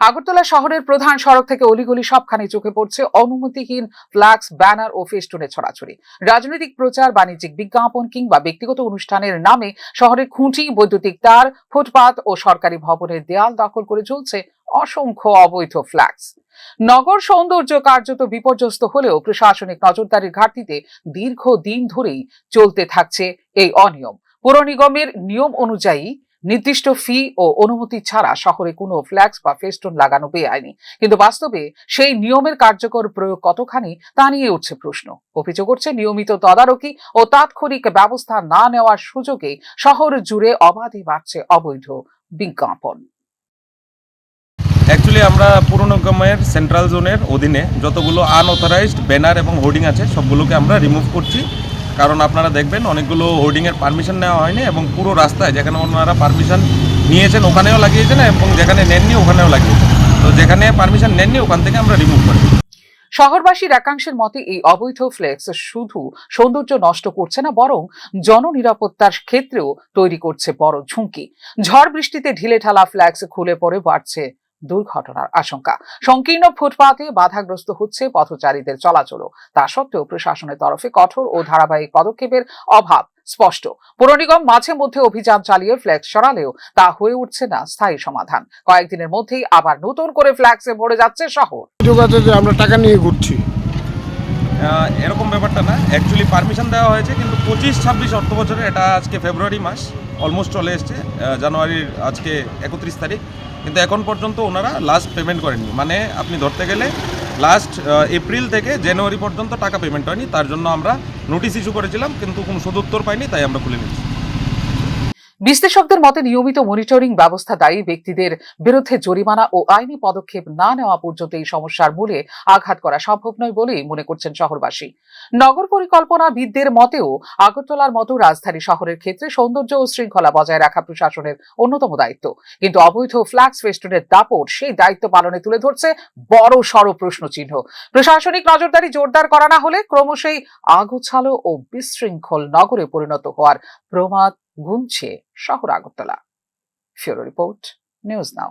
আগরতলা শহরের প্রধান সড়ক থেকে অলিগলি সবখানে চোখে পড়ছে অনুমতিহীন ফ্ল্যাক্স ব্যানার ও ফেস্টুনে ছড়াছড়ি। রাজনৈতিক প্রচার, বাণিজ্যিক বিজ্ঞাপন কিংবা ব্যক্তিগত অনুষ্ঠানের নামে শহরের খুঁটি, বৈদ্যুতিক তার, ফুটপাত ও সরকারি ভবনের দেয়াল দখল করে চলছে অসংখ্য অবৈধ ফ্ল্যাক্স নগর সৌন্দর্য কার্যত বিপর্যস্ত হলেও প্রশাসনিক নজরদারির ঘাটতিতে দীর্ঘ দিন ধরেই চলতে থাকছে এই অনিয়ম। পৌর নিগমের নিয়ম অনুযায়ী নির্দিষ্ট ফি ও অনুমতি ছাড়া শহরে কোনো ফ্ল্যাক্স বা ফেস্টুন লাগানো বেআইনি। কিন্তু বাস্তবে সেই নিয়মের কার্যকর প্রয়োগ কতখানি তা নিয়ে উঠছে প্রশ্ন। অভিযোগ করছে, নিয়মিত তদারকি ও তাৎক্ষণিক ব্যবস্থা না নেওয়ার সুযোগে শহর জুড়ে অবাধে বাড়ছে অবৈধ বিজ্ঞাপন। অ্যাকচুয়ালি আমরা পুর নিগমের সেন্ট্রাল জোনের অধীনে যতগুলো আনঅথরাইজড ব্যানার এবং হোর্ডিং আছে, সবগুলোকে আমরা রিমুভ করছি। কারণ আপনারা দেখবেন অনেকগুলো হোর্ডিংয়ের পারমিশন নেওয়া হয়নি এবং পুরো রাস্তায় যেখানে ওনারা পারমিশন নিয়েছেন ওখানেও লাগিয়েছেন এবং যেখানে নেননি ওখানেও লাগিয়েছেন। তো যেখানে পারমিশন নেননি ওখান থেকে আমরা রিমুভ করি শহরবাসীর একাংশের মতে এই অবৈধ ফ্লেক্স শুধু সৌন্দর্য নষ্ট করছে না, বরং জননিরাপত্তার ক্ষেত্রেও তৈরি করছে বড় ঝুঁকি। ঝড় বৃষ্টিতে ঢিলে ঢালা ফ্ল্যাক্স খুলে পড়ে বাড়ছে দুর্ঘটনার আশঙ্কা। সংকীর্ণ ফুটপাতে বাধাগ্রস্ত হচ্ছে পথচারীদের চলাচলও। তা সত্ত্বেও প্রশাসনের তরফে কঠোর ও ধারাবাহিক পদক্ষেপের অভাব স্পষ্ট। পৌর নিগম মাঝে মধ্যে অভিযান চালিয়ে ফ্ল্যাক্স সরালেও তা হয়ে উঠছে না স্থায়ী সমাধান। কয়েকদিনের মধ্যেই আবার নতুন করে ফ্ল্যাক্সে ভরে যাচ্ছে শহর। আমরা টাকা নিয়ে ঘুরছি। আহ, এরকম ব্যাপারটা না। অ্যাকচুয়ালি পারমিশন দেওয়া হয়েছে কিন্তু পঁচিশ ছাব্বিশ অর্থ বছরে এটা আজকে ফেব্রুয়ারি মাস। অলমোস্ট চলে এসছে জানুয়ারির আজকে একত্রিশ তারিখ। কিন্তু এখন পর্যন্ত ওনারা লাস্ট পেমেন্ট করেনি মানে আপনি ধরতে গেলে লাস্ট এপ্রিল থেকে জানুয়ারি পর্যন্ত টাকা পেমেন্ট হয়নি। তার জন্য আমরা নোটিশ ইস্যু করেছিলাম, কিন্তু কোনো সদুত্তর পাইনি, তাই আমরা খুলে নিচ্ছি বিশ্লেষকদের মতে নিয়মিত মনিটরিং ব্যবস্থা দায়ী ব্যক্তিদের বিরুদ্ধে জরিমানা ও আইনি পদক্ষেপ না নেওয়া পর্যন্ত এই সমস্যার মূলে আঘাত করা সম্ভব নয় বলেই মনে করছেন শহরবাসী। নগর পরিকল্পনাবিদদের মতেও আগরতলার মতো রাজধানী শহরের ক্ষেত্রে সৌন্দর্য ও শৃঙ্খলা বজায় রাখা প্রশাসনের অন্যতম দায়িত্ব। কিন্তু অবৈধ ফ্ল্যাক্স ফেস্টুনের দাপট সেই দায়িত্ব পালনে তুলে ধরছে বড় সড় প্রশ্নচিহ্ন। প্রশাসনিক নজরদারি জোরদার করা না হলে ক্রমশই আগোছালো ও বিশৃঙ্খল নগরে পরিণত হওয়ার প্রমাদ গুনছে শহর Agartala. Bureau report news now.